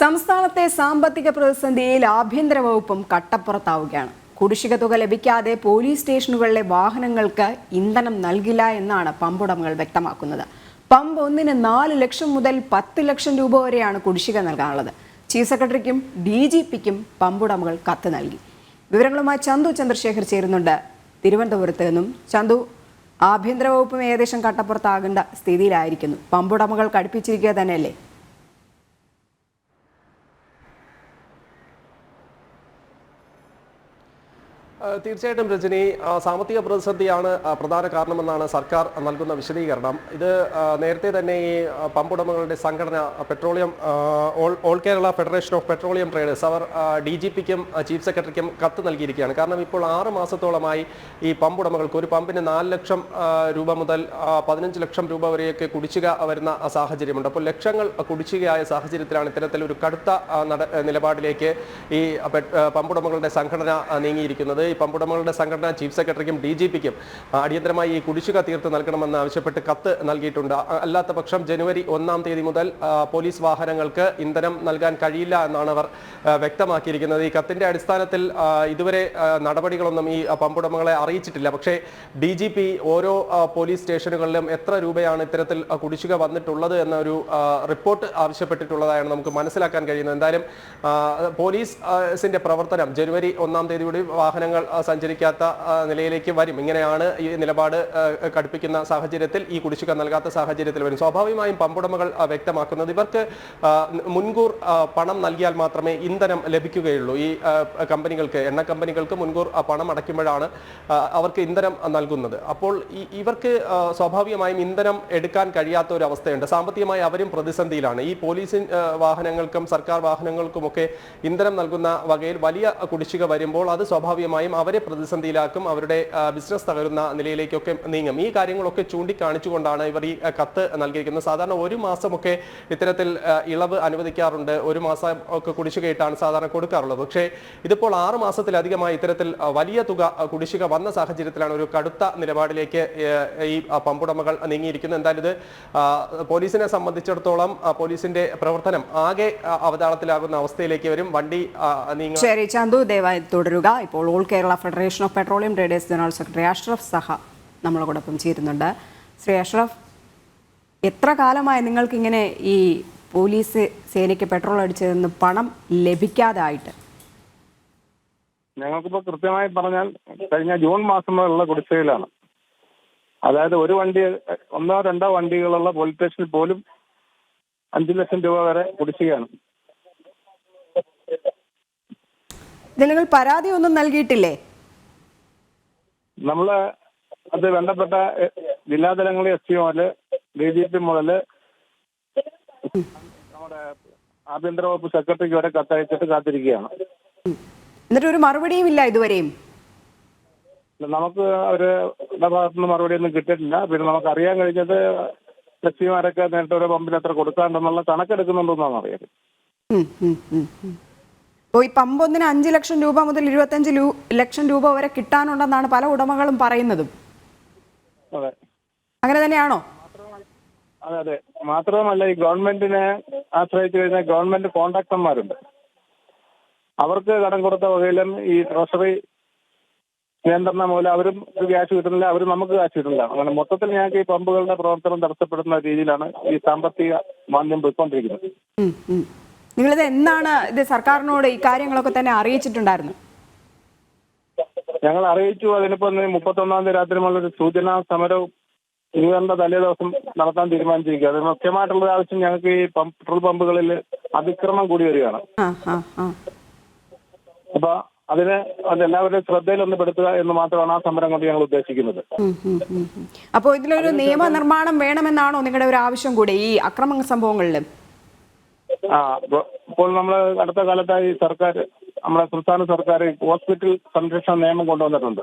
സംസ്ഥാനത്തെ സാമ്പത്തിക പ്രതിസന്ധിയിൽ ആഭ്യന്തര വകുപ്പും കട്ടപ്പുറത്താവുകയാണ്. കുടിശ്ശിക തുക ലഭിക്കാതെ പോലീസ് സ്റ്റേഷനുകളിലെ വാഹനങ്ങൾക്ക് ഇന്ധനം നൽകില്ല എന്നാണ് പമ്പുടമകൾ വ്യക്തമാക്കുന്നത്. പമ്പ് ഒന്നിന് നാല് ലക്ഷം മുതൽ പത്ത് ലക്ഷം രൂപ വരെയാണ് കുടിശ്ശിക നൽകാനുള്ളത്. ചീഫ് സെക്രട്ടറിക്കും ഡി ജി പിക്കും പമ്പുടമകൾ കത്ത് നൽകി. വിവരങ്ങളുമായി ചന്തു ചന്ദ്രശേഖർ ചേരുന്നുണ്ട്. തിരുവനന്തപുരത്ത് നിന്നും ചന്തു ആഭ്യന്തര വകുപ്പും ഏകദേശം കട്ടപ്പുറത്താകേണ്ട സ്ഥിതിയിലായിരിക്കുന്നു. പമ്പുടമകൾ കടുപ്പിച്ചിരിക്കുക തന്നെയല്ലേ? തീർച്ചയായിട്ടും രജനി സാമ്പത്തിക പ്രതിസന്ധിയാണ് പ്രധാന കാരണമെന്നാണ് സർക്കാർ നൽകുന്ന വിശദീകരണം. ഇത് നേരത്തെ തന്നെ ഈ പമ്പുടമകളുടെ സംഘടന petroleum all Kerala federation of petroleum traders our D G പിക്കും ചീഫ് സെക്രട്ടറിക്കും കത്ത് നൽകിയിരിക്കുകയാണ്. കാരണം ഇപ്പോൾ ആറ് മാസത്തോളമായി ഈ പമ്പുടമകൾക്ക് ഒരു പമ്പിന് നാല് ലക്ഷം രൂപ മുതൽ പതിനഞ്ച് ലക്ഷം രൂപ വരെയൊക്കെ കുടിശ്ശിക വരുന്ന സാഹചര്യമുണ്ട്. അപ്പോൾ ലക്ഷങ്ങൾ കുടിശ്ശികയായ സാഹചര്യത്തിലാണ് ഇത്തരത്തിൽ ഒരു കടുത്ത നട- നിലപാടിലേക്ക് ഈ പമ്പുടമകളുടെ സംഘടന നീങ്ങിയിരിക്കുന്നത്. ഈ പമ്പുടമകളുടെ സംഘടന ചീഫ് സെക്രട്ടറിക്കും ഡി ജി പിക്കും അടിയന്തരമായി ഈ കുടിശ്ശിക തീർത്ത് നൽകണമെന്ന് ആവശ്യപ്പെട്ട് കത്ത് നൽകിയിട്ടുണ്ട്. അല്ലാത്ത പക്ഷം ജനുവരി ഒന്നാം തീയതി മുതൽ പോലീസ് വാഹനങ്ങൾക്ക് ഇന്ധനം നൽകാൻ കഴിയില്ല എന്നാണ് അവർ വ്യക്തമാക്കിയിരിക്കുന്നത്. ഈ കത്തിന്റെ അടിസ്ഥാനത്തിൽ ഇതുവരെ നടപടികളൊന്നും ഈ പമ്പുടമകളെ അറിയിച്ചിട്ടില്ല. പക്ഷേ ഡി ജി പി ഓരോ പോലീസ് സ്റ്റേഷനുകളിലും എത്ര രൂപയാണ് ഇത്തരത്തിൽ കുടിശ്ശിക വന്നിട്ടുള്ളത് എന്നൊരു റിപ്പോർട്ട് ആവശ്യപ്പെട്ടിട്ടുള്ളതായാണ് നമുക്ക് മനസ്സിലാക്കാൻ കഴിയുന്നത്. എന്തായാലും പോലീസിന്റെ പ്രവർത്തനം ജനുവരി ഒന്നാം കൂടി വാഹനങ്ങൾ സഞ്ചരിക്കാത്ത നിലയിലേക്ക് വരും. ഇങ്ങനെയാണ് ഈ നിലപാട് കടുപ്പിക്കുന്ന സാഹചര്യത്തിൽ ഈ കുടിശ്ശിക നൽകാത്ത സാഹചര്യത്തിൽ വരും. സ്വാഭാവികമായും പമ്പുടമകൾ വ്യക്തമാക്കുന്നത് ഇവർക്ക് മുൻകൂർ പണം നൽകിയാൽ മാത്രമേ ഇന്ധനം ലഭിക്കുകയുള്ളൂ. ഈ കമ്പനികൾക്ക് എണ്ണ കമ്പനികൾക്ക് മുൻകൂർ പണം അടയ്ക്കുമ്പോഴാണ് അവർക്ക് ഇന്ധനം നൽകുന്നത്. അപ്പോൾ ഇവർക്ക് സ്വാഭാവികമായും ഇന്ധനം എടുക്കാൻ കഴിയാത്ത ഒരു അവസ്ഥയുണ്ട്. സാമ്പത്തികമായി അവരും പ്രതിസന്ധിയിലാണ്. ഈ പോലീസ് വാഹനങ്ങൾക്കും സർക്കാർ വാഹനങ്ങൾക്കുമൊക്കെ ഇന്ധനം നൽകുന്ന വകയിൽ വലിയ കുടിശ്ശിക വരുമ്പോൾ അത് സ്വാഭാവികമായും അവരെ പ്രതിസന്ധിയിലാക്കും അവരുടെ ബിസിനസ് തകരുന്ന നിലയിലേക്കൊക്കെ നീങ്ങും. ഈ കാര്യങ്ങളൊക്കെ ചൂണ്ടിക്കാണിച്ചുകൊണ്ടാണ് ഇവർ ഈ കത്ത് നൽകിയിരിക്കുന്നത്. സാധാരണ ഒരു മാസമൊക്കെ ഇത്തരത്തിൽ ഇളവ് അനുവദിക്കാറുണ്ട്. ഒരു മാസം ഒക്കെ കുടിശ്ശികയിട്ടാണ് സാധാരണ കൊടുക്കാറുള്ളത്. പക്ഷേ ഇതിപ്പോൾ ആറ് മാസത്തിലധികമായി ഇത്തരത്തിൽ വലിയ തുക കുടിശ്ശിക വന്ന സാഹചര്യത്തിലാണ് ഒരു കടുത്ത നിലപാടിലേക്ക് ഈ പമ്പുടമകൾ നീങ്ങിയിരിക്കുന്നത്. എന്തായാലും ഇത് പോലീസിനെ സംബന്ധിച്ചിടത്തോളം പോലീസിന്റെ പ്രവർത്തനം ആകെ അവതാളത്തിലാകുന്ന അവസ്ഥയിലേക്ക് വരും. വണ്ടി നീങ്ങും ശരി ചന്തു ദേവായ തുടരുക. ഇപ്പോൾ all Kerala federation of petroleum traders general secretary Ashraf സഹ നമ്മളോടൊപ്പം ചേരുന്നുണ്ട്. ശ്രീ അഷ്റഫ് എത്ര കാലമായി നിങ്ങൾക്കിങ്ങനെ ഈ പോലീസ് സേനയ്ക്ക് പെട്രോൾ അടിച്ചതെന്ന് പണം ലഭിക്കാതായിട്ട്? ഞങ്ങൾക്കിപ്പോ കൃത്യമായി പറഞ്ഞാൽ കഴിഞ്ഞ ജൂൺ മാസം മുതലുള്ള കുടിശ്ശികയിലാണ്. അതായത് ഒരു വണ്ടി ഒന്നോ രണ്ടോ വണ്ടികളുള്ള പോലീസ് സ്റ്റേഷനിൽ പോലും അഞ്ചു ലക്ഷം രൂപ വരെ കുടിശ്ശികയാണ് ഇതിൽ നിങ്ങൾ പരാതി ഒന്നും നൽകിയിട്ടില്ലേ? നമ്മൾ അത് ബന്ധപ്പെട്ട ജില്ലാതലങ്ങളിൽ എസ് പി മുതൽ ഡി ജി പി മുതൽ നമ്മുടെ ആഭ്യന്തര വകുപ്പ് സെക്രട്ടറിക്ക് വരെ കത്തയച്ചിട്ട് കാത്തിരിക്കുകയാണ്. എന്നിട്ട് ഒരു മറുപടിയും ഇല്ല ഇതുവരെയും? നമുക്ക് ഒരു ഭാഗത്തുനിന്ന് മറുപടി ഒന്നും കിട്ടിയിട്ടില്ല. പിന്നെ നമുക്ക് അറിയാൻ കഴിഞ്ഞത് എസ് പിമാരൊക്കെ നേരിട്ട് ഒരു പമ്പിൽ എത്ര കൊടുക്കാണ്ടെന്നുള്ള കണക്കെടുക്കുന്നുണ്ടെന്നാണ് അറിയാം അപ്പോൾ ഈ പമ്പൊന്നിന് അഞ്ച് ലക്ഷം രൂപ മുതൽ ഇരുപത്തഞ്ച് ലക്ഷം രൂപ വരെ കിട്ടാനുണ്ടെന്നാണ് പല ഉടമകളും പറയുന്നതും. അങ്ങനെ തന്നെയാണോ? അതെ അതെ. മാത്രവുമല്ല ഈ ഗവൺമെന്റിനെ ആശ്രയിച്ചു കഴിഞ്ഞാൽ ഗവൺമെന്റ് കോൺട്രാക്ടർമാരുണ്ട്. അവർക്ക് കടം കൊടുത്ത വകയിലും ഈ ട്രഷറി നിയന്ത്രണം മൂലം അവരും ക്യാഷ് കിട്ടുന്നില്ല അവർ നമുക്ക് ക്യാഷ് കിട്ടുന്നില്ല. അങ്ങനെ മൊത്തത്തിൽ ഞങ്ങൾക്ക് ഈ പമ്പുകളുടെ പ്രവർത്തനം തടസ്സപ്പെടുന്ന രീതിയിലാണ് ഈ സാമ്പത്തിക മാന്ദ്യം പോയിക്കൊണ്ടിരിക്കുന്നത്. നിങ്ങളിത് എന്നാണ് ഇത് സർക്കാരിനോട് ഈ കാര്യങ്ങളൊക്കെ തന്നെ അറിയിച്ചിട്ടുണ്ടായിരുന്നു? ഞങ്ങൾ അറിയിച്ചു. അതിനിപ്പോ മുപ്പത്തി ഒന്നാം തീയതി രാത്രി മുതലൊരു സൂചനാ സമരവും ഇന്നുകണ്ട തലേ ദിവസം നടത്താൻ തീരുമാനിച്ചിരിക്കുക അത് മുഖ്യമായിട്ടുള്ള ആവശ്യം ഞങ്ങൾക്ക് ഈ പെട്രോൾ പമ്പുകളിൽ അതിക്രമം കൂടി വരികയാണ്. അപ്പൊ അതിന് അത് എല്ലാവരുടെയും ശ്രദ്ധയിൽ ഒന്ന് പെടുത്തുക എന്ന് മാത്രമാണ് ആ സമരം കൊണ്ട് ഞങ്ങൾ ഉദ്ദേശിക്കുന്നത്. അപ്പോൾ ഇതിലൊരു നിയമനിർമ്മാണം വേണമെന്നാണോ നിങ്ങളുടെ ഒരു ആവശ്യം കൂടി ഈ അക്രമ സംഭവങ്ങളിൽ ആ ഇപ്പോൾ നമ്മൾ അടുത്ത കാലത്തായി സർക്കാർ നമ്മുടെ സംസ്ഥാന സർക്കാർ ഹോസ്പിറ്റൽ സംരക്ഷണ നിയമം കൊണ്ടുവന്നിട്ടുണ്ട്.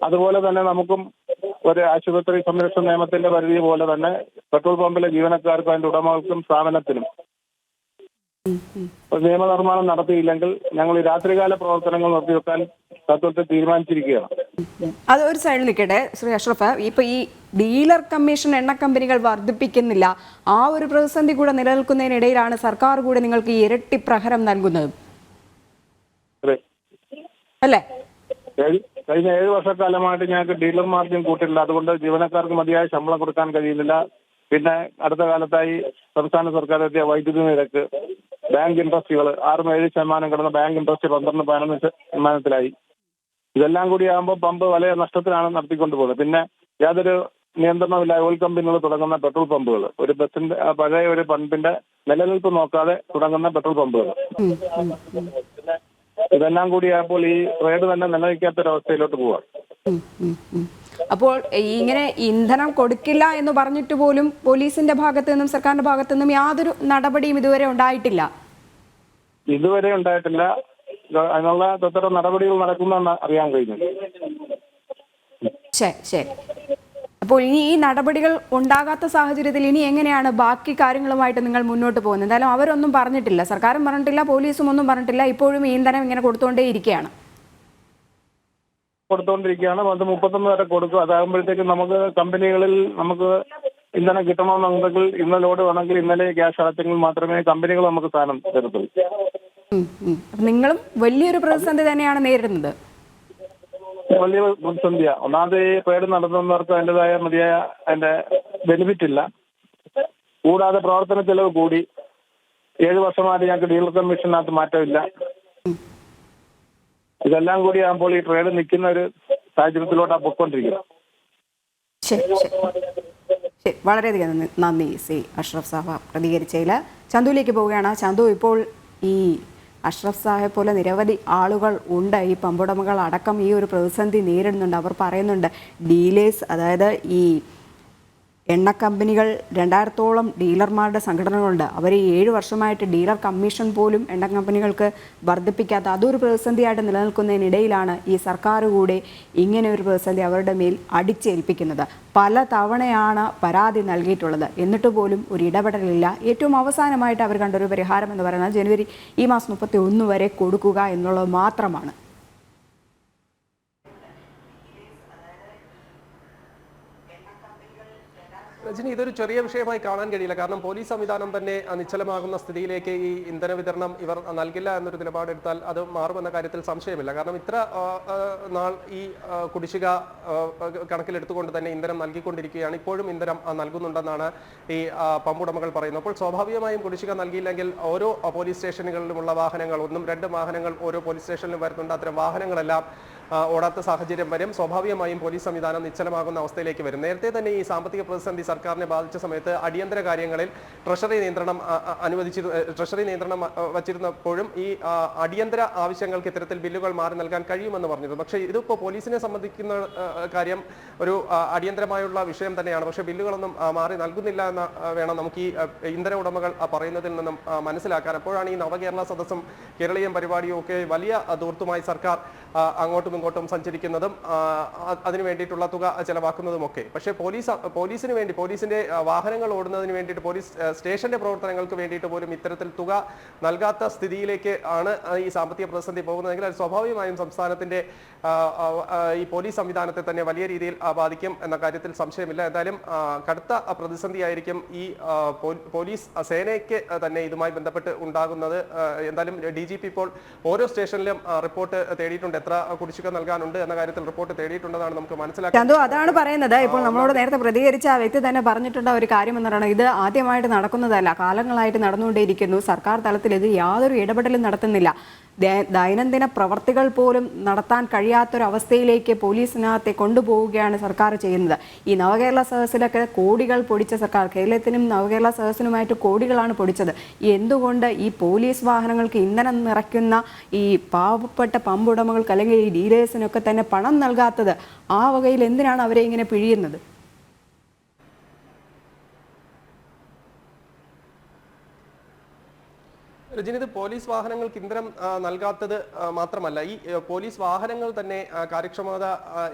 അതുപോലെ തന്നെ നമുക്കും ഒരു ആശുപത്രി സംരക്ഷണ നിയമത്തിന്റെ പരിധി പോലെ തന്നെ പെട്രോൾ പമ്പിലെ ജീവനക്കാർക്കും അതിന്റെ ഉടമകൾക്കും സ്ഥാപനത്തിനും നിയമനിർമ്മാണം നടത്തിയില്ലെങ്കിൽ ഞങ്ങൾ ഈ രാത്രികാല പ്രവർത്തനങ്ങൾ നിർത്തിവെക്കാൻ തത്വത്തെ തീരുമാനിച്ചിരിക്കുകയാണ്. അത് ഒരു സൈഡിൽ നിൽക്കട്ടെ ശ്രീ അഷ്റഫ്. ഇപ്പൊ ഈ ഡീലർ കമ്മീഷൻ എണ്ണ കമ്പനികൾ വർദ്ധിപ്പിക്കുന്നില്ല. ആ ഒരു പ്രതിസന്ധി കൂടെ നിലനിൽക്കുന്നതിനിടയിലാണ് സർക്കാർ കൂടെ നിങ്ങൾക്ക് ഇരട്ടി പ്രഹരം നൽകുന്നത്. അല്ലേ? കഴിഞ്ഞ ഏഴ് വർഷക്കാലമായിട്ട് ഞങ്ങൾക്ക് ഡീലർ മാർജിൻ കൂട്ടില്ല അതുകൊണ്ട് ജീവനക്കാർക്ക് മതിയായ ശമ്പളം കൊടുക്കാൻ കഴിയുന്നില്ല. പിന്നെ അടുത്ത കാലത്തായി സംസ്ഥാന സർക്കാർ എത്തിയ വൈദ്യുതി നിരക്ക് ബാങ്ക് ഇൻട്രസ്റ്റുകൾ ആറും ഏഴ് ശതമാനം കിടന്ന ബാങ്ക് ഇൻട്രസ്റ്റ് പന്ത്രണ്ട് പതിനൊന്ന് ശതമാനത്തിലായി. ഇതെല്ലാം കൂടി ആകുമ്പോൾ പമ്പ് വലിയ നഷ്ടത്തിലാണ് നടത്തിക്കൊണ്ടു പോകുന്നത് പിന്നെ യാതൊരു നിയന്ത്രണമില്ല ഓയിൽ കമ്പനികൾ തുടങ്ങുന്ന പെട്രോൾ പമ്പുകൾ ഒരു ബസിന്റെ പഴയ ഒരു പമ്പിന്റെ നിലനിൽപ്പ് നോക്കാതെ തുടങ്ങുന്ന പെട്രോൾ പമ്പുകൾ. ഇതെല്ലാം കൂടി ആയപ്പോൾ ഈ ട്രേഡ് തന്നെ നിലനിൽക്കാത്തൊരവസ്ഥയിലോട്ട് പോവാം. ഉം, ഉം, ഉം. അപ്പോൾ ഇങ്ങനെ ഇന്ധനം കൊടുക്കില്ല എന്ന് പറഞ്ഞിട്ട് പോലും പോലീസിന്റെ ഭാഗത്തു നിന്നും സർക്കാരിന്റെ ഭാഗത്തു നിന്നും യാതൊരു നടപടിയും ഇതുവരെ ഉണ്ടായിട്ടില്ല? ഇതുവരെ ഉണ്ടായിട്ടില്ല. അതിനുള്ള തൊട്ട നടപടികൾ നടക്കുന്നു അറിയാൻ കഴിഞ്ഞു. ശരി ശരി. അപ്പോൾ ഇനി ഈ നടപടികൾ ഉണ്ടാകാത്ത സാഹചര്യത്തിൽ ഇനി എങ്ങനെയാണ് ബാക്കി കാര്യങ്ങളുമായിട്ട് നിങ്ങൾ മുന്നോട്ട് പോകുന്നത്? എന്തായാലും അവരൊന്നും പറഞ്ഞിട്ടില്ല. സർക്കാരും പറഞ്ഞിട്ടില്ല പോലീസും ഒന്നും പറഞ്ഞിട്ടില്ല. ഇപ്പോഴും ഇന്ധനം ഇങ്ങനെ കൊടുത്തുകൊണ്ടേ ഇരിക്കുകയാണ് കൊടുത്തുകൊണ്ടിരിക്കുകയാണ്. അത് മുപ്പത്തൊന്ന് വരെ കൊടുക്കും. അതാകുമ്പോഴത്തേക്ക് നമുക്ക് കമ്പനികളിൽ നമുക്ക് ഇന്ധനം കിട്ടണമെന്നുണ്ടെങ്കിൽ ഇന്ന ലോഡ് വേണമെങ്കിൽ ഇന്നലെ ഗ്യാസ് അടച്ചെങ്കിൽ മാത്രമേ കമ്പനികൾ നമുക്ക് സാധനം തരത്തുള്ളൂ. നിങ്ങളും വലിയൊരു പ്രതിസന്ധി തന്നെയാണ് നേരിടുന്നത്. വലിയ പ്രതിസന്ധിയാണ് ഒന്നാമത് ഈ പേര് നടത്തുന്നവർക്ക് അതിന്റെതായ മതിയായ അതിന്റെ ബെനിഫിറ്റ് ഇല്ല. കൂടാതെ പ്രവർത്തന ചെലവ് കൂടി. ഏഴ് വർഷമായിട്ട് ഞങ്ങൾക്ക് ഡീലർ കമ്മീഷനകത്ത് മാറ്റമില്ല. ഇതെല്ലാം കൂടി ആകുമ്പോൾ ഈ ട്രേഡ് നിൽക്കുന്ന ഒരു സാഹചര്യത്തിലോട്ടാണ് ശരി വളരെയധികം നന്ദി സി അഷ്റഫ് സാഹ പ്രതികരിച്ചതിൽ. ചന്തുവിലേക്ക് പോവുകയാണ്. ചന്തു ഇപ്പോൾ ഈ അഷ്റഫ് സാഹെ പോലെ നിരവധി ആളുകൾ ഉണ്ട്. ഈ പമ്പുടമകൾ അടക്കം ഈ ഒരു പ്രതിസന്ധി നേരിടുന്നുണ്ട്. അവർ പറയുന്നുണ്ട് ഡീലേഴ്സ് അതായത് ഈ എണ്ണ കമ്പനികൾ രണ്ടായിരത്തോളം ഡീലർമാരുടെ സംഘടനകളുണ്ട്. അവർ ഏഴ് വർഷമായിട്ട് ഡീലർ കമ്മീഷൻ പോലും എണ്ണ കമ്പനികൾക്ക് വർദ്ധിപ്പിക്കാത്ത അതൊരു പ്രതിസന്ധിയായിട്ട് നിലനിൽക്കുന്നതിനിടയിലാണ് ഈ സർക്കാർ കൂടെ ഇങ്ങനെ ഒരു പ്രതിസന്ധി അവരുടെ മേൽ അടിച്ചേൽപ്പിക്കുന്നത്. പല തവണയാണ് പരാതി നൽകിയിട്ടുള്ളത്. എന്നിട്ട് പോലും ഒരു ഇടപെടലില്ല. ഏറ്റവും അവസാനമായിട്ട് അവർ കണ്ടൊരു പരിഹാരം എന്ന് പറയുന്നത് ജനുവരി ഈ മാസം മുപ്പത്തി ഒന്ന് വരെ കൊടുക്കുക എന്നുള്ളത് മാത്രമാണ്. രജനി ഇതൊരു ചെറിയ വിഷയമായി കാണാൻ കഴിയില്ല. കാരണം പോലീസ് സംവിധാനം തന്നെ നിശ്ചലമാകുന്ന സ്ഥിതിയിലേക്ക് ഈ ഇന്ധന വിതരണം ഇവർ നൽകില്ല എന്നൊരു നിലപാടെടുത്താൽ അത് മാറുമെന്ന കാര്യത്തിൽ സംശയമില്ല. കാരണം ഇത്ര നാൾ ഈ കുടിശ്ശിക കണക്കിലെടുത്തുകൊണ്ട് തന്നെ ഇന്ധനം നൽകിക്കൊണ്ടിരിക്കുകയാണ്. ഇപ്പോഴും ഇന്ധനം നൽകുന്നുണ്ടെന്നാണ് ഈ പമ്പുടമകൾ പറയുന്നത്. അപ്പോൾ സ്വാഭാവികമായും കുടിശ്ശിക നൽകിയില്ലെങ്കിൽ ഓരോ പോലീസ് സ്റ്റേഷനുകളിലുമുള്ള വാഹനങ്ങൾ ഒന്നും രണ്ട് വാഹനങ്ങൾ ഓരോ പോലീസ് സ്റ്റേഷനിലും വരുന്നുണ്ട്. അത്തരം വാഹനങ്ങളെല്ലാം ഓടാത്ത സാഹചര്യം വരും. സ്വാഭാവികമായും പോലീസ് സംവിധാനം നിശ്ചലമാകുന്ന അവസ്ഥയിലേക്ക് വരും. നേരത്തെ തന്നെ ഈ സാമ്പത്തിക പ്രതിസന്ധി സർക്കാരിനെ ബാധിച്ച സമയത്ത് അടിയന്തര കാര്യങ്ങളിൽ ട്രഷറി നിയന്ത്രണം അനുവദിച്ചിരു ട്രഷറി നിയന്ത്രണം വച്ചിരുന്നപ്പോഴും ഈ അടിയന്തര ആവശ്യങ്ങൾക്ക് ഇത്തരത്തിൽ ബില്ലുകൾ മാറി നൽകാൻ കഴിയുമെന്ന് പറഞ്ഞിരുന്നു. പക്ഷേ ഇതിപ്പോൾ പോലീസിനെ സംബന്ധിക്കുന്ന കാര്യം ഒരു അടിയന്തരമായുള്ള വിഷയം തന്നെയാണ്. പക്ഷേ ബില്ലുകളൊന്നും മാറി നൽകുന്നില്ല എന്ന് വേണം നമുക്ക് ഈ ഇന്ധന ഉടമകൾ പറയുന്നതിൽ നിന്നും മനസ്സിലാക്കാൻ. അപ്പോഴാണ് ഈ നവകേരള സദസ്സും കേരളീയം പരിപാടിയും ഒക്കെ വലിയ ദൂർത്തുമായി സർക്കാർ ആ, അങ്ങോട്ടും ഇങ്ങോട്ടും സഞ്ചരിക്കുന്നതും അതിനു വേണ്ടിയിട്ടുള്ള തുക ചെലവാക്കുന്നതുമൊക്കെ. പക്ഷേ പോലീസ് പോലീസിന് വേണ്ടി പോലീസിന്റെ വാഹനങ്ങൾ ഓടുന്നതിന് വേണ്ടിയിട്ട് പോലീസ് സ്റ്റേഷന്റെ പ്രവർത്തനങ്ങൾക്ക് വേണ്ടിയിട്ട് പോലും ഇത്തരത്തിൽ തുക നൽകാത്ത സ്ഥിതിയിലേക്ക് ആണ് ഈ സാമ്പത്തിക പ്രതിസന്ധി പോകുന്നതെങ്കിൽ അത് സ്വാഭാവികമായും സംസ്ഥാനത്തിന്റെ ഈ പോലീസ് സംവിധാനത്തെ തന്നെ വലിയ രീതിയിൽ ബാധിക്കും എന്ന കാര്യത്തിൽ സംശയമില്ല. എന്തായാലും കടുത്ത പ്രതിസന്ധിയായിരിക്കും ഈ പോലീസ് സേനയ്ക്ക് തന്നെ ഇതുമായി ബന്ധപ്പെട്ട് ഉണ്ടാകുന്നത്. എന്തായാലും ഡി ഇപ്പോൾ ഓരോ സ്റ്റേഷനിലും റിപ്പോർട്ട് തേടിയിട്ടുണ്ട്. എത്ര കുടിശ്ശിക നൽകാനുണ്ട് എന്ന കാര്യത്തിൽ റിപ്പോർട്ട് തേടിയിട്ടുണ്ടെന്നാണ് നമുക്ക് മനസ്സിലാക്കാം ചന്തു അതാണ് പറയുന്നത്. ഇപ്പോൾ നമ്മളോട് നേരത്തെ പ്രതികരിച്ച ആ വ്യക്തി തന്നെ പറഞ്ഞിട്ടുള്ള ഒരു കാര്യം എന്ന് പറയുന്നത് ഇത് ആദ്യമായിട്ട് നടക്കുന്നതല്ല. കാലങ്ങളായിട്ട് നടന്നുകൊണ്ടേയിരിക്കുന്നു. സർക്കാർ തലത്തിൽ ഇത് യാതൊരു ഇടപെടലും നടത്തുന്നില്ല. ദൈനംദിന പ്രവർത്തികൾ പോലും നടത്താൻ കഴിയാത്തൊരവസ്ഥയിലേക്ക് പോലീസിനകത്തെ കൊണ്ടുപോവുകയാണ് സർക്കാർ ചെയ്യുന്നത്. ഈ നവകേരള സദസ്സിലൊക്കെ കോടികൾ പൊടിച്ച സർക്കാർ കേരളത്തിനും നവകേരള സദസ്സിനുമായിട്ട് കോടികളാണ് പൊടിച്ചത്. എന്തുകൊണ്ട് ഈ പോലീസ് വാഹനങ്ങൾക്ക് ഇന്ധനം നിറയ്ക്കുന്ന ഈ പാവപ്പെട്ട പമ്പുടമകൾക്ക് അല്ലെങ്കിൽ ഈ ഡീലേഴ്സിനൊക്കെ തന്നെ പണം നൽകാത്തത് ആ വകയിൽ എന്തിനാണ് അവരെ ഇങ്ങനെ പിഴിയുന്നത്? രജനി ഇത് പോലീസ് വാഹനങ്ങൾക്ക് ഇന്ധനം നൽകാത്തത് മാത്രമല്ല ഈ പോലീസ് വാഹനങ്ങൾ തന്നെ കാര്യക്ഷമത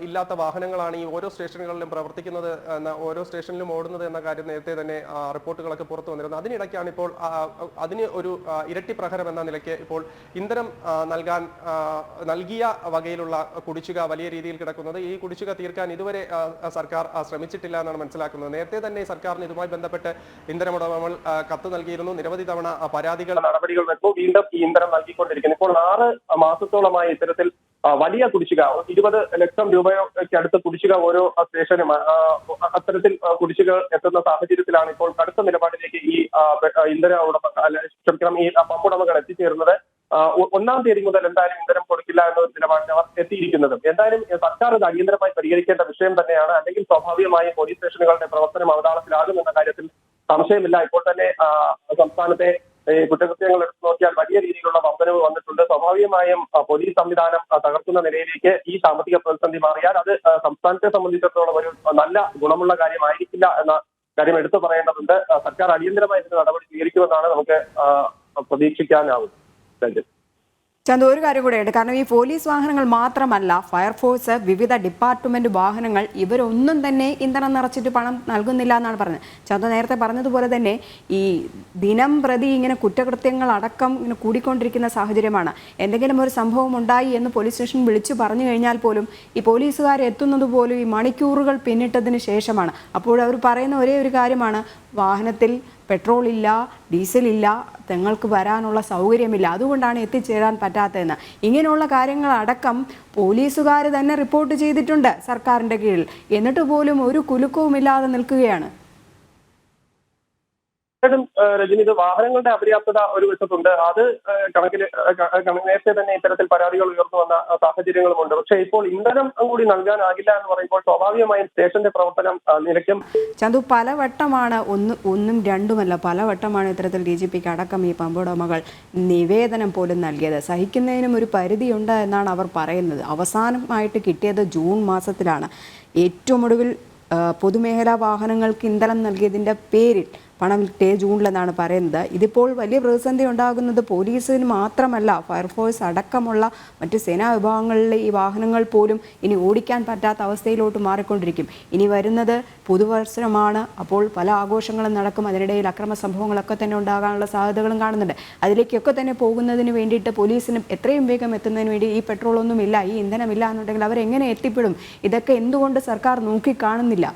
ഇല്ലാത്ത വാഹനങ്ങളാണ് ഈ ഓരോ സ്റ്റേഷനുകളിലും പ്രവർത്തിക്കുന്നത് ഓരോ സ്റ്റേഷനിലും ഓടുന്നത് എന്ന കാര്യം നേരത്തെ തന്നെ റിപ്പോർട്ടുകളൊക്കെ പുറത്തു വന്നിരുന്നത് അതിനിടയ്ക്കാണ് ഇപ്പോൾ അതിന് ഒരു ഇരട്ടി പ്രഹരം എന്ന നിലയ്ക്ക് ഇപ്പോൾ ഇന്ധനം നൽകാൻ നൽകിയ വകയിലുള്ള കുടിശ്ശിക വലിയ രീതിയിൽ കിടക്കുന്നത്. ഈ കുടിശ്ശിക തീർക്കാൻ ഇതുവരെ സർക്കാർ ശ്രമിച്ചിട്ടില്ല എന്നാണ് മനസ്സിലാക്കുന്നത്. നേരത്തെ തന്നെ സർക്കാരിന് ഇതുമായി ബന്ധപ്പെട്ട് ഇന്ധനമുടമകൾ കത്ത് നൽകിയിരുന്നു. നിരവധി തവണ പരാതികൾ നടപടികൾ വരുന്നു വീണ്ടും ഈ ഇന്ധനം നൽകിക്കൊണ്ടിരിക്കുന്നു. ഇപ്പോൾ ആറ് മാസത്തോളമായി ഇത്തരത്തിൽ വലിയ കുടിശ്ശിക ഇരുപത് ലക്ഷം രൂപയ്ക്ക് അടുത്ത് കുടിശ്ശിക ഓരോ സ്റ്റേഷനും അത്തരത്തിൽ കുടിശ്ശികൾ കുടിശ്ശിക എത്തുന്ന സാഹചര്യത്തിലാണ് ഇപ്പോൾ കടുത്ത നിലപാടിലേക്ക് ഈ ഇന്ധന ഉടമ ക്ഷമിക്കണം ഈ പമ്പ് പമ്പുടമകൾ എത്തിച്ചേരുന്നത് ഒന്നാം തീയതി മുതൽ എന്തായാലും ഇന്ധനം കൊടുക്കില്ല എന്ന നിലപാടിന് അവർ എത്തിയിരിക്കുന്നത്. എന്തായാലും സർക്കാർ ഇത് അടിയന്തരമായി പരിഹരിക്കേണ്ട വിഷയം തന്നെയാണ്. അല്ലെങ്കിൽ സ്വാഭാവികമായും പോലീസ് സ്റ്റേഷനുകളുടെ പ്രവർത്തനം അവതാളത്തിലാകും എന്ന കാര്യത്തിൽ സംശയമില്ല. ഇപ്പോൾ തന്നെ സംസ്ഥാനത്തെ കുറ്റകൃത്യങ്ങൾ എടുത്തു നോക്കിയാൽ വലിയ രീതിയിലുള്ള വർധനവ് വന്നിട്ടുണ്ട്. സ്വാഭാവികമായും പോലീസ് സംവിധാനം തകർക്കുന്ന നിലയിലേക്ക് ഈ സാമ്പത്തിക പ്രതിസന്ധി മാറിയാൽ അത് സംസ്ഥാനത്തെ സംബന്ധിച്ചിടത്തോളം ഒരു നല്ല ഗുണമുള്ള കാര്യമായിരിക്കില്ല എന്ന കാര്യം എടുത്തു പറയേണ്ടതുണ്ട്. സർക്കാർ അടിയന്തരമായി ഇതിന് നടപടി സ്വീകരിക്കുമെന്നാണ് നമുക്ക് പ്രതീക്ഷിക്കാനാവുന്നത്. രഞ്ജിത്ത് ചന്തു ഒരു കാര്യം കൂടെ ഉണ്ട്. കാരണം ഈ പോലീസ് വാഹനങ്ങൾ മാത്രമല്ല ഫയർഫോഴ്സ് വിവിധ ഡിപ്പാർട്ട്മെന്റ് വാഹനങ്ങൾ ഇവരൊന്നും തന്നെ ഇന്ധനം നിറച്ചിട്ട് പണം നൽകുന്നില്ല എന്നാണ് പറഞ്ഞത്. ചന്ത നേരത്തെ പറഞ്ഞതുപോലെ തന്നെ ഈ ദിനം പ്രതി ഇങ്ങനെ കുറ്റകൃത്യങ്ങൾ അടക്കം ഇങ്ങനെ കൂടിക്കൊണ്ടിരിക്കുന്ന സാഹചര്യമാണ്. എന്തെങ്കിലും ഒരു സംഭവം ഉണ്ടായി എന്ന് പോലീസ് സ്റ്റേഷൻ വിളിച്ചു പറഞ്ഞു കഴിഞ്ഞാൽ പോലും ഈ പോലീസുകാർ എത്തുന്നത് പോലും ഈ മണിക്കൂറുകൾ പിന്നിട്ടതിന് ശേഷമാണ്. അപ്പോൾ അവർ പറയുന്ന ഒരേ ഒരു കാര്യമാണ്. വാഹനത്തിൽ പെട്രോൾ ഇല്ല ഡീസൽ ഇല്ല തങ്ങൾക്ക് വരാനുള്ള സൗകര്യമില്ല. അതുകൊണ്ടാണ് എത്തിച്ചേരാൻ പറ്റാത്തതെന്ന്. ഇങ്ങനെയുള്ള കാര്യങ്ങളടക്കം പോലീസുകാർ തന്നെ റിപ്പോർട്ട് ചെയ്തിട്ടുണ്ട് സർക്കാരിന്റെ കീഴിൽ. എന്നിട്ട് പോലും ഒരു കുലുക്കവുമില്ലാതെ നിൽക്കുകയാണ്. തീർച്ചയായിട്ടും രജനി ഇത് വാഹനങ്ങളുടെ അപര്യാപ്തത ഒരു വശത്തുണ്ട്. അത് കണക്കിൽ നേരത്തെ തന്നെ ഇത്തരത്തിൽ പരാതികൾ ഉയർന്നു വന്ന സാഹചര്യങ്ങളുമുണ്ട്. പക്ഷേ ഇപ്പോൾ ഇന്ധനം കൂടി നൽകാനാകില്ല എന്ന് പറയുമ്പോൾ സ്വാഭാവികമായും സ്റ്റേഷന്റെ പ്രവർത്തനം നിലയ്ക്കും. ചന്തു പലവട്ടമാണ് ഒന്ന് ഒന്നും രണ്ടുമല്ല പലവട്ടമാണ് ഇത്തരത്തിൽ ഡി ജി പിക്ക് അടക്കം ഈ പമ്പുടമകൾ നിവേദനം പോലും നൽകിയത്. സഹിക്കുന്നതിനും ഒരു പരിധിയുണ്ട് എന്നാണ് അവർ പറയുന്നത്. അവസാനമായിട്ട് കിട്ടിയത് ജൂൺ മാസത്തിലാണ്. ഏറ്റവും ഒടുവിൽ പൊതുമേഖലാ വാഹനങ്ങൾക്ക് ഇന്ധനം നൽകിയതിന്റെ പേരിൽ പണം കിട്ടിയ ജൂണിലെന്നാണ് പറയുന്നത്. ഇതിപ്പോൾ വലിയ പ്രതിസന്ധി ഉണ്ടാകുന്നത് പോലീസിന് മാത്രമല്ല ഫയർഫോഴ്സ് അടക്കമുള്ള മറ്റ് സേനാ വിഭാഗങ്ങളിലെ ഈ വാഹനങ്ങൾ പോലും ഇനി ഓടിക്കാൻ പറ്റാത്ത അവസ്ഥയിലോട്ട് മാറിക്കൊണ്ടിരിക്കും. ഇനി വരുന്നത് പുതുവർഷമാണ്. അപ്പോൾ പല ആഘോഷങ്ങളും നടക്കും. അതിനിടയിൽ അക്രമ സംഭവങ്ങളൊക്കെ തന്നെ ഉണ്ടാകാനുള്ള സാധ്യതകളും കാണുന്നുണ്ട്. അതിലേക്കൊക്കെ തന്നെ പോകുന്നതിന് വേണ്ടിയിട്ട് പോലീസിന് എത്രയും വേഗം എത്തുന്നതിന് വേണ്ടി ഈ പെട്രോൾ ഒന്നുമില്ല ഈ ഇന്ധനമില്ല എന്നുണ്ടെങ്കിൽ അവരെങ്ങനെ എത്തിപ്പെടും? ഇതൊക്കെ എന്തുകൊണ്ട് സർക്കാർ നോക്കിക്കാണുന്നില്ല?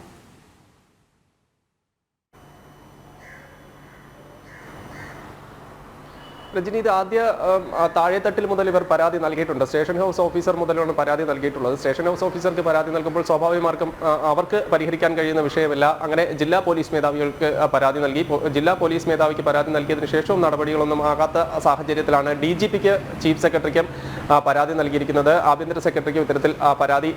രജനി ഇത് ആദ്യ താഴെത്തട്ടിൽ മുതൽ ഇവർ പരാതി നൽകിയിട്ടുണ്ട്. സ്റ്റേഷൻ ഹൗസ് ഓഫീസർ മുതലാണ് പരാതി നൽകിയിട്ടുള്ളത്. സ്റ്റേഷൻ ഹൗസ് ഓഫീസർക്ക് പരാതി നൽകുമ്പോൾ സ്വാഭാവികമാർക്കും അവർക്ക് പരിഹരിക്കാൻ കഴിയുന്ന വിഷയമല്ല. അങ്ങനെ ജില്ലാ പോലീസ് മേധാവികൾക്ക് പരാതി നൽകി. ജില്ലാ പോലീസ് മേധാവിക്ക് പരാതി നൽകിയതിനു ശേഷവും നടപടികളൊന്നും ആകാത്ത സാഹചര്യത്തിലാണ്. ഡി ജി പിക്ക് ചീഫ് സെക്രട്ടറിക്കും പരാതി നൽകിയിരിക്കുന്നത് ആഭ്യന്തര സെക്രട്ടറിക്ക് ഇത്തരത്തിൽ പരാതി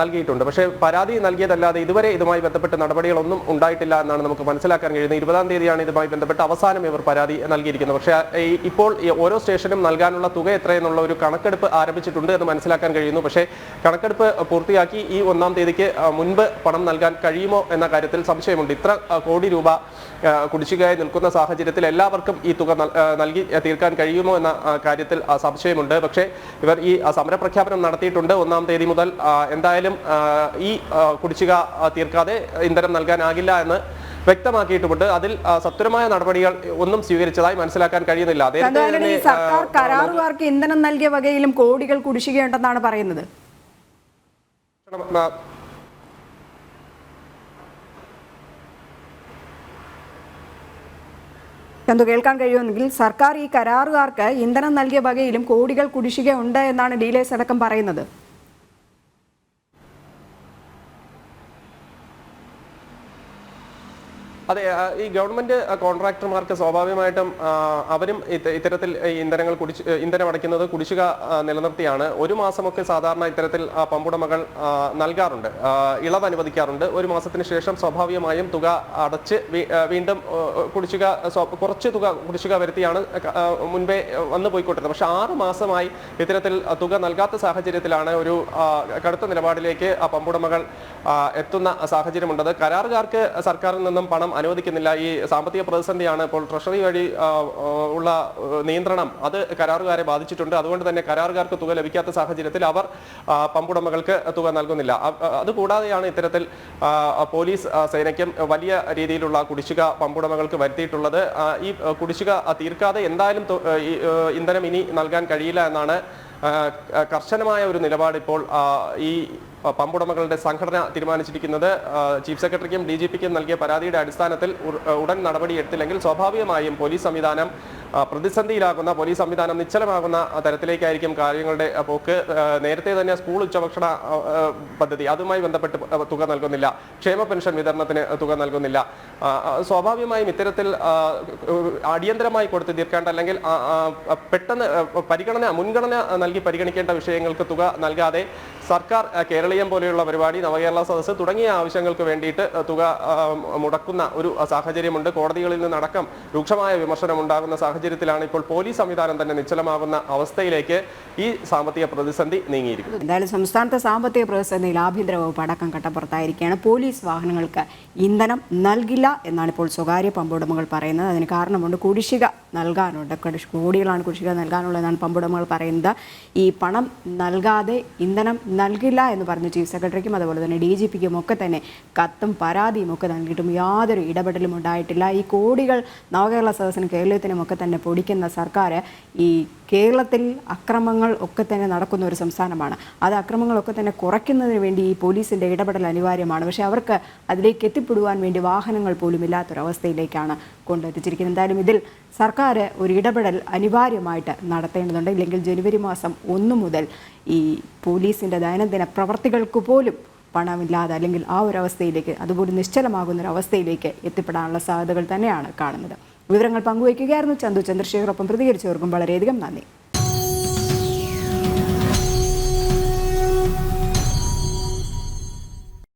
നൽകിയിട്ടുണ്ട്. പക്ഷേ പരാതി നൽകിയതല്ലാതെ ഇതുവരെ ഇതുമായി ബന്ധപ്പെട്ട നടപടികളൊന്നും ഉണ്ടായിട്ടില്ല എന്നാണ് നമുക്ക് മനസ്സിലാക്കാൻ കഴിയുന്നത്. ഇരുപതാം തീയതിയാണ് ഇതുമായി ബന്ധപ്പെട്ട് അവസാനം ഇവർ പരാതി നൽകിയിരിക്കുന്നത്. പക്ഷേ ഇപ്പോൾ ഓരോ സ്റ്റേഷനും നൽകാനുള്ള തുക എത്രയെന്നുള്ള ഒരു കണക്കെടുപ്പ് ആരംഭിച്ചിട്ടുണ്ട് എന്ന് മനസ്സിലാക്കാൻ കഴിയുന്നു. പക്ഷേ കണക്കെടുപ്പ് പൂർത്തിയാക്കി ഈ ഒന്നാം തീയതിക്ക് മുൻപ് പണം നൽകാൻ കഴിയുമോ എന്ന കാര്യത്തിൽ സംശയമുണ്ട്. ഇത്ര കോടി രൂപ കുടിശ്ശികയായി നിൽക്കുന്ന സാഹചര്യത്തിൽ എല്ലാവർക്കും ഈ തുക നൽകി തീർക്കാൻ കഴിയുമോ എന്ന കാര്യത്തിൽ സംശയമുണ്ട്. പക്ഷേ ഇവർ ഈ സമരപ്രഖ്യാപനം നടത്തിയിട്ടുണ്ട്. ഒന്നാം തീയതി മുതൽ എന്തായാലും ഈ കുടിശ്ശിക തീർക്കാതെ ഇന്ധനം നൽകാനാകില്ല എന്ന് വ്യക്തമാക്കിയിട്ടുമുണ്ട്. അതിൽ സത്വരമായ നടപടികൾ ഒന്നും സ്വീകരിച്ചതായി മനസ്സിലാക്കാൻ കഴിയുന്നില്ല. സർക്കാർ കരാറുകാർക്ക് ഇന്ധനം നൽകിയ വകയിലും കോടികൾ കുടിശ്ശികയുണ്ടെന്നാണ് പറയുന്നത്. ചന്തു കേൾക്കാൻ കഴിയുമെങ്കിൽ സർക്കാർ ഈ കരാറുകാർക്ക് ഇന്ധനം നൽകിയ വകയിലും കോടികൾ കുടിശ്ശിക ഉണ്ട് എന്നാണ് ഡീലേഴ്സ് അടക്കം പറയുന്നത്. അതെ ഈ ഗവൺമെന്റ് കോൺട്രാക്ടർമാർക്ക് സ്വാഭാവികമായിട്ടും അവരും ഇത്തരത്തിൽ ഇന്ധനങ്ങൾ കുടിച്ച് ഇന്ധനം അടയ്ക്കുന്നത് കുടിശ്ശിക നിലനിർത്തിയാണ്. ഒരു മാസമൊക്കെ സാധാരണ ഇത്തരത്തിൽ പമ്പുടമകൾ നൽകാറുണ്ട്. ഇളവ് അനുവദിക്കാറുണ്ട്. ഒരു മാസത്തിന് ശേഷം സ്വാഭാവികമായും തുക അടച്ച് വീണ്ടും കുടിശ്ശിക കുറച്ച് തുക കുടിശ്ശിക വരുത്തിയാണ് മുൻപേ വന്നു പോയിക്കൊണ്ടിരുന്നത്. പക്ഷെ ആറ് മാസമായി ഇത്തരത്തിൽ തുക നൽകാത്ത സാഹചര്യത്തിലാണ് ഒരു കടുത്ത നിലപാടിലേക്ക് പമ്പുടമകൾ എത്തുന്ന സാഹചര്യമുണ്ടത് കരാറുകാർക്ക് സർക്കാരിൽ നിന്നും പണം അനുവദിക്കുന്നില്ല. ഈ സാമ്പത്തിക പ്രതിസന്ധിയാണ് ഇപ്പോൾ ട്രഷറി വഴി ഉള്ള നിയന്ത്രണം അത് കരാറുകാരെ ബാധിച്ചിട്ടുണ്ട്. അതുകൊണ്ട് തന്നെ കരാറുകാർക്ക് തുക ലഭിക്കാത്ത സാഹചര്യത്തിൽ അവർ പമ്പുടമകൾക്ക് തുക നൽകുന്നില്ല. അതുകൂടാതെയാണ് ഇത്തരത്തിൽ പോലീസ് സേനയ്ക്കും വലിയ രീതിയിലുള്ള കുടിശ്ശിക പമ്പുടമകൾക്ക് വരുത്തിയിട്ടുള്ളത്. ഈ കുടിശ്ശിക തീർക്കാതെ എന്തായാലും ഇന്ധനം ഇനി നൽകാൻ കഴിയില്ല എന്നാണ് കർശനമായ ഒരു നിലപാട് ഇപ്പോൾ ഈ പമ്പുടമകളുടെ സംഘടന തീരുമാനിച്ചിരിക്കുന്നത് ചീഫ് സെക്രട്ടറിക്കും ഡി ജി പിക്കും നൽകിയ പരാതിയുടെ അടിസ്ഥാനത്തിൽ ഉടൻ നടപടി എടുത്തില്ലെങ്കിൽ സ്വാഭാവികമായും പോലീസ് സംവിധാനം പ്രതിസന്ധിയിലാകുന്ന പോലീസ് സംവിധാനം നിശ്ചലമാകുന്ന തരത്തിലേക്കായിരിക്കും കാര്യങ്ങളുടെ പോക്ക്. നേരത്തെ തന്നെ സ്കൂൾ ഉച്ചഭക്ഷണ പദ്ധതി അതുമായി ബന്ധപ്പെട്ട് തുക നൽകുന്നില്ല. ക്ഷേമ പെൻഷൻ വിതരണത്തിന് തുക നൽകുന്നില്ല. സ്വാഭാവികമായും ഇത്തരത്തിൽ അടിയന്തരമായി കൊടുത്ത് തീർക്കേണ്ട അല്ലെങ്കിൽ പെട്ടെന്ന് പരിഗണന മുൻഗണന നൽകി പരിഗണിക്കേണ്ട വിഷയങ്ങൾക്ക് തുക നൽകാതെ സർക്കാർ കേരളീയം പോലെയുള്ള പരിപാടി നവകേരള സദസ്സ് തുടങ്ങിയ ആവശ്യങ്ങൾക്ക് വേണ്ടിയിട്ട് തുക മുടക്കുന്ന ഒരു സാഹചര്യമുണ്ട്. കോടതികളിൽ നിന്നടക്കം രൂക്ഷമായ വിമർശനം ഉണ്ടാകുന്ന സാഹചര്യത്തിലാണ് ഇപ്പോൾ പോലീസ് സംവിധാനം തന്നെ നിശ്ചലമാകുന്ന അവസ്ഥയിലേക്ക് ഈ സാമ്പത്തിക പ്രതിസന്ധി നീങ്ങിയിരിക്കുന്നത്. എന്തായാലും സംസ്ഥാനത്തെ സാമ്പത്തിക പ്രതിസന്ധിയിൽ ആഭ്യന്തര വകുപ്പ് അടക്കം കട്ടപ്പുറത്തായിരിക്കുകയാണ്. പോലീസ് വാഹനങ്ങൾക്ക് ഇന്ധനം നൽകില്ല എന്നാണ് ഇപ്പോൾ സ്വകാര്യ പമ്പുടമകൾ പറയുന്നത്. അതിന് കാരണമുണ്ട് കുടിശ്ശിക നൽകാനുണ്ട്. കോടികളാണ് കുടിശ്ശിക നൽകാനുള്ളതെന്നാണ് പമ്പുടമകൾ പറയുന്നത്. ഈ പണം നൽകാതെ ഇന്ധനം നൽകില്ല എന്ന് പറഞ്ഞ് ചീഫ് സെക്രട്ടറിക്കും അതുപോലെ തന്നെ ഡി ജി പിക്കും ഒക്കെ തന്നെ കത്തും പരാതിയും ഒക്കെ നൽകിയിട്ടും യാതൊരു ഇടപെടലും ഉണ്ടായിട്ടില്ല. ഈ കോടികൾ നവകേരള സദസ്സിനും കേരളത്തിനും ഒക്കെ തന്നെ പൊടിക്കുന്ന സർക്കാർ ഈ കേരളത്തിൽ അക്രമങ്ങൾ ഒക്കെ തന്നെ നടക്കുന്ന ഒരു സംസ്ഥാനമാണ്. അത് അക്രമങ്ങളൊക്കെ തന്നെ കുറയ്ക്കുന്നതിന് വേണ്ടി ഈ പോലീസിന്റെ ഇടപെടൽ അനിവാര്യമാണ്. പക്ഷേ അവർക്ക് അതിലേക്ക് എത്തിപ്പെടുവാൻ വേണ്ടി വാഹനങ്ങൾ പോലും ഇല്ലാത്തൊരവസ്ഥയിലേക്കാണ് കൊണ്ടെത്തിച്ചിരിക്കുന്നത്. എന്തായാലും ഇതിൽ സർക്കാർ ഒരു ഇടപെടൽ അനിവാര്യമായിട്ട് നടത്തേണ്ടതുണ്ട്. ഇല്ലെങ്കിൽ ജനുവരി മാസം ഒന്ന് മുതൽ ഈ പോലീസിന്റെ ദൈനംദിന പ്രവർത്തികൾക്ക് പോലും പണമില്ലാതെ അല്ലെങ്കിൽ ആ ഒരു അവസ്ഥയിലേക്ക് അതുപോലെ നിശ്ചലമാകുന്ന ഒരു അവസ്ഥയിലേക്ക് എത്തിപ്പെടാനുള്ള സാധ്യതകൾ തന്നെയാണ് കാണുന്നത്. വിവരങ്ങൾ പങ്കുവയ്ക്കുകയായിരുന്നു ചന്തു ചന്ദ്രശേഖറൊപ്പം പ്രതികരിച്ചവർക്കും വളരെയധികം നന്ദി